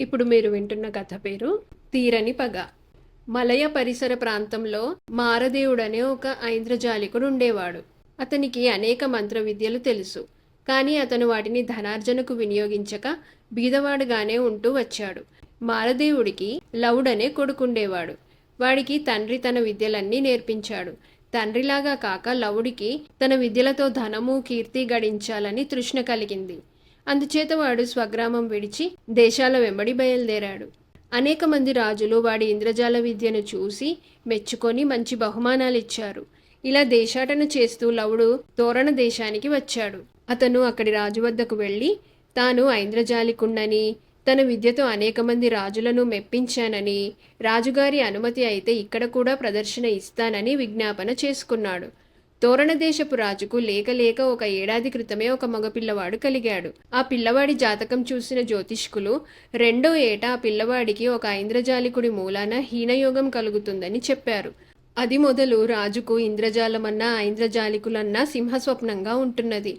ఇప్పుడు మీరు వింటున్న కథ పేరు తీరని పగ. మలయ పరిసర ప్రాంతంలో మారదేవుడనే ఒక ఐంద్రజాలికుడు ఉండేవాడు. అతనికి అనేక మంత్ర విద్యలు తెలుసు. కానీ అతను వాటిని ధనార్జనకు వినియోగించక బీదవాడుగానే ఉంటూ వచ్చాడు. మారదేవుడికి లవుడనే కొడుకుండేవాడు. వాడికి తండ్రి తన విద్యలన్నీ నేర్పించాడు. తండ్రిలాగా కాక లవుడికి తన విద్యలతో ధనము కీర్తి గడించాలని తృష్ణ కలిగింది. అందుచేత వాడు స్వగ్రామం విడిచి దేశాల వెంబడి బయలుదేరాడు. అనేక మంది రాజులు వాడి ఇంద్రజాల విద్యను చూసి మెచ్చుకొని మంచి బహుమానాలు ఇచ్చారు ఇలా దేశాటన చేస్తూ లవుడు తోరణ దేశానికి వచ్చాడు. అతను అక్కడి రాజు వద్దకు వెళ్ళి తాను ఐంద్రజాలికుండని తన విద్యతో అనేక మంది రాజులను మెప్పించానని రాజుగారి అనుమతి అయితే ఇక్కడ కూడా ప్రదర్శన ఇస్తానని విజ్ఞాపన చేసుకున్నాడు. తోరణదేశపు రాజుకు లేక లేక ఒక ఏడాది క్రితమే ఒక మగపిల్లవాడు కలిగాడు. ఆ పిల్లవాడి జాతకం చూసిన జ్యోతిష్కులు రెండో ఏట ఆ పిల్లవాడికి ఒక ఐంద్రజాలికుడి మూలాన హీనయోగం కలుగుతుందని చెప్పారు. అది మొదలు రాజుకు ఇంద్రజాలమన్నా ఐంద్రజాలికులన్నా సింహస్వప్నంగా ఉంటున్నది.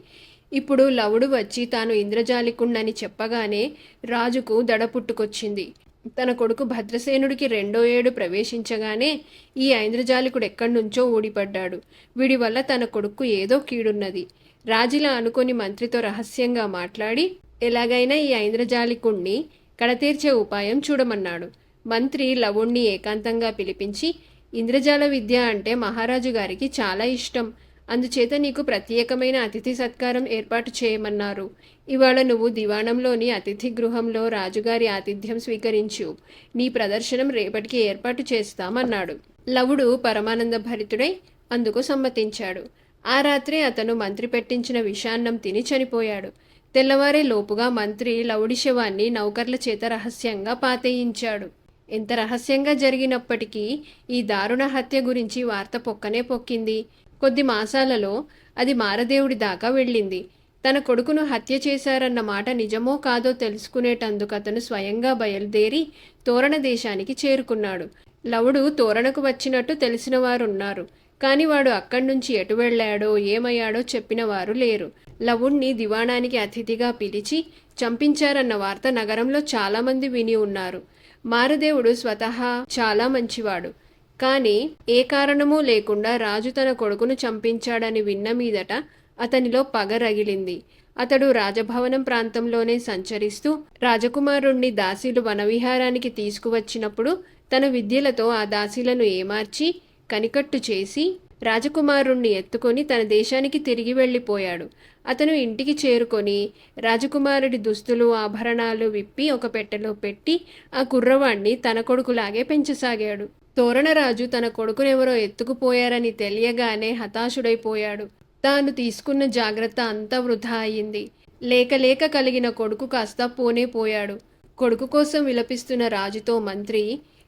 ఇప్పుడు లవుడు వచ్చి తాను ఇంద్రజాలికుండని చెప్పగానే రాజుకు దడ పుట్టుకొచ్చింది. తన కొడుకు భద్రసేనుడికి రెండో ఏడు ప్రవేశించగానే ఈ ఐంద్రజాలికుడు ఎక్కడి నుంచో ఊడిపడ్డాడు. వీడి వల్ల తన కొడుకు ఏదో కీడున్నది. రాజులా అనుకుని మంత్రితో రహస్యంగా మాట్లాడి ఎలాగైనా ఈ ఐంద్రజాలికుణ్ణి కడతీర్చే ఉపాయం చూడమన్నాడు. మంత్రి లవుణ్ణి ఏకాంతంగా పిలిపించి ఇంద్రజాల విద్య అంటే మహారాజు గారికి చాలా ఇష్టం. అందుచేత నీకు ప్రత్యేకమైన అతిథి సత్కారం ఏర్పాటు చేయమన్నారు. ఇవాళ నువ్వు దివాణంలోని అతిథి గృహంలో రాజుగారి ఆతిథ్యం స్వీకరించు. నీ ప్రదర్శనం రేపటికి ఏర్పాటు చేస్తామన్నాడు. లవుడు పరమానంద భరితుడై అందుకు సమ్మతించాడు. ఆ రాత్రే అతను మంత్రి పెట్టించిన విషాన్నం తిని చనిపోయాడు. తెల్లవారే లోపుగా మంత్రి లవుడి శవాన్ని నౌకర్ల చేత రహస్యంగా పాతేయించాడు. ఎంత రహస్యంగా జరిగినప్పటికీ ఈ దారుణ హత్య గురించి వార్త పొక్కనే పొక్కింది. కొద్ది మాసాలలో అది మారదేవుడి దాకా వెళ్ళింది. తన కొడుకును హత్య చేశారన్న మాట నిజమో కాదో తెలుసుకునేటందుకు అతను స్వయంగా బయలుదేరి తోరణ దేశానికి చేరుకున్నాడు. లవుడు తోరణకు వచ్చినట్టు తెలిసిన వారున్నారు కాని వాడు అక్కడి నుంచి ఎటు వెళ్ళాడో ఏమయ్యాడో చెప్పిన వారు లేరు. లవుణ్ణి దివాణానికి అతిథిగా పిలిచి చంపించారన్న వార్త నగరంలో చాలామంది విని ఉన్నారు. మారదేవుడు స్వతహా చాలా మంచివాడు. కానీ ఏ కారణమూ లేకుండా రాజు తన కొడుకును చంపించాడని విన్న మీదట అతనిలో పగ రగిలింది. అతడు రాజభవనం ప్రాంతంలోనే సంచరిస్తూ రాజకుమారుణ్ణి దాసీలు వనవిహారానికి తీసుకువచ్చినప్పుడు తన విద్యలతో ఆ దాసీలను ఏమార్చి కనికట్టు చేసి రాజకుమారుణ్ణి ఎత్తుకొని తన దేశానికి తిరిగి వెళ్ళిపోయాడు. అతను ఇంటికి చేరుకొని రాజకుమారుడి దుస్తులు ఆభరణాలు విప్పి ఒక పెట్టెలో పెట్టి ఆ కుర్రవాణ్ణి తన కొడుకులాగే పెంచసాగాడు. తోరణరాజు తన కొడుకునెవరో ఎత్తుకుపోయారని తెలియగానే హతాశుడైపోయాడు. తాను తీసుకున్న జాగ్రత్త అంతా వృధా అయింది లేక లేక కలిగిన కొడుకు కాస్త పోనే పోయాడు. కొడుకు కోసం విలపిస్తున్న రాజుతో మంత్రి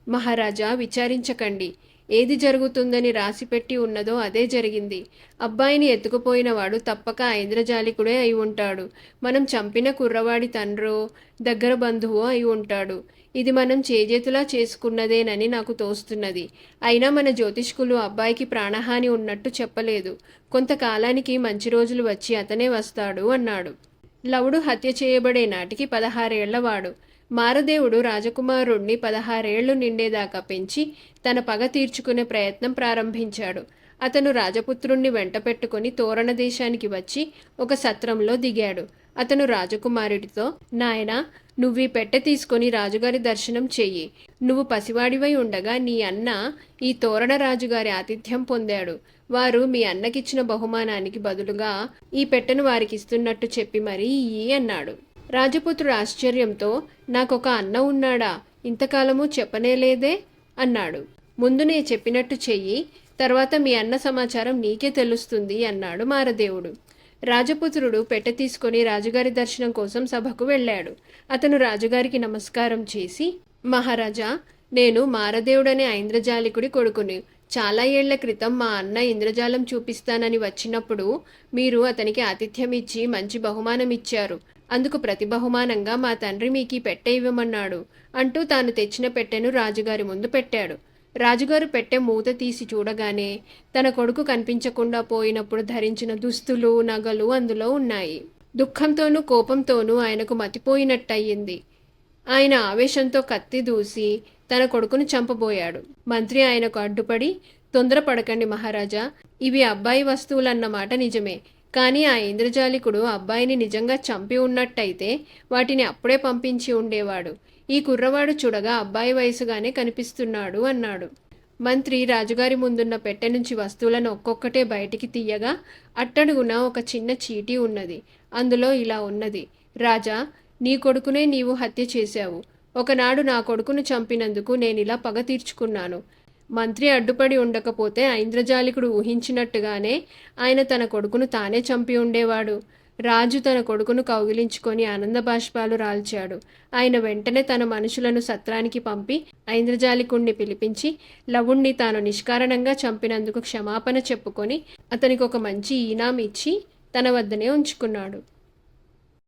మహారాజా విచారించకండి. ఏది జరుగుతుందని రాసిపెట్టి ఉన్నదో అదే జరిగింది. అబ్బాయిని ఎత్తుకుపోయినవాడు తప్పక ఐంద్రజాలికుడే అయి ఉంటాడు. మనం చంపిన కుర్రవాడి తండ్రో దగ్గర బంధువో అయి ఉంటాడు. ఇది మనం చేజేతులా చేసుకున్నదేనని నాకు తోస్తున్నది. అయినా మన జ్యోతిష్కులు అబ్బాయికి ప్రాణహాని ఉన్నట్టు చెప్పలేదు. కొంతకాలానికి మంచి రోజులు వచ్చి అతనే వస్తాడు అన్నాడు. లవుడు హత్య చేయబడే నాటికి పదహారేళ్ళవాడు మారదేవుడు రాజకుమారుణ్ణి పదహారేళ్ళు నిండేదాకా పెంచి తన పగ తీర్చుకునే ప్రయత్నం ప్రారంభించాడు. అతను రాజపుత్రుణ్ణి వెంట పెట్టుకుని తోరణ దేశానికి వచ్చి ఒక సత్రంలో దిగాడు. అతను రాజకుమారుడితో నాయనా నువ్వు ఈ పెట్టె తీసుకొని రాజుగారి దర్శనం చెయ్యి. నువ్వు పసివాడివై ఉండగా నీ అన్న ఈ తోరణ రాజుగారి ఆతిథ్యం పొందాడు. వారు మీ అన్నకిచ్చిన బహుమానానికి బదులుగా ఈ పెట్టెను వారికి ఇస్తున్నట్టు చెప్పి మరీ ఇయ్యి అన్నాడు. రాజపుత్రుడు ఆశ్చర్యంతో నాకొక అన్న ఉన్నాడా? ఇంతకాలము చెప్పనేలేదే అన్నాడు. ముందు నే చెప్పినట్టు చెయ్యి తర్వాత మీ అన్న సమాచారం నీకే తెలుస్తుంది అన్నాడు మారదేవుడు. రాజపుత్రుడు పెట్టె తీసుకొని రాజుగారి దర్శనం కోసం సభకు వెళ్ళాడు. అతను రాజుగారికి నమస్కారం చేసి మహారాజా నేను మారదేవుడనే ఐంద్రజాలికుడి కొడుకుని. చాలా ఏళ్ళ క్రితం మా అన్న ఇంద్రజాలం చూపిస్తానని వచ్చినప్పుడు మీరు అతనికి ఆతిథ్యం ఇచ్చి మంచి బహుమానం ఇచ్చారు. అందుకు ప్రతి బహుమానంగా మా తండ్రి మీకు ఈ పెట్టె ఇవ్వమన్నాడు. అంటూ తాను తెచ్చిన పెట్టెను రాజుగారి ముందు పెట్టాడు. రాజుగారు పెట్టే మూత తీసి చూడగానే తన కొడుకు కనిపించకుండా పోయినప్పుడు ధరించిన దుస్తులు నగలు అందులో ఉన్నాయి. దుఃఖంతోనూ కోపంతోనూ ఆయనకు మతిపోయినట్టయింది. ఆయన ఆవేశంతో కత్తి దూసి తన కొడుకును చంపబోయాడు. మంత్రి ఆయనకు అడ్డుపడి తొందరపడకండి మహారాజా ఇవి అబ్బాయి వస్తువులన్నమాట నిజమే. కానీ ఆ ఇంద్రజాలికుడు అబ్బాయిని నిజంగా చంపి ఉన్నట్టయితే వాటిని అప్పుడే పంపించి ఉండేవాడు. ఈ కుర్రవాడు చూడగా అబ్బాయి వయసుగానే కనిపిస్తున్నాడు అన్నాడు. మంత్రి రాజుగారి ముందున్న పెట్టె నుంచి వస్తువులను ఒక్కొక్కటే బయటికి తీయగా అట్టడుగున ఒక చిన్న చీటీ ఉన్నది. అందులో ఇలా ఉన్నది. రాజా నీ కొడుకునే నీవు హత్య చేశావు. ఒకనాడు నా కొడుకును చంపినందుకు నేను ఇలా పగ తీర్చుకున్నాను. మంత్రి అడ్డుపడి ఉండకపోతే ఐంద్రజాలికుడు ఊహించినట్టుగానే ఆయన తన కొడుకును తానే చంపి ఉండేవాడు. రాజు తన కొడుకును కౌగిలించుకొని ఆనంద బాష్పాలు రాల్చాడు. ఆయన వెంటనే తన మనుషులను సత్రానికి పంపి ఐంద్రజాలికుణ్ణి పిలిపించి లవుణ్ణి తాను నిష్కారణంగా చంపినందుకు క్షమాపణ చెప్పుకొని అతనికి ఒక మంచి ఈనాం ఇచ్చి తన వద్దనే ఉంచుకున్నాడు.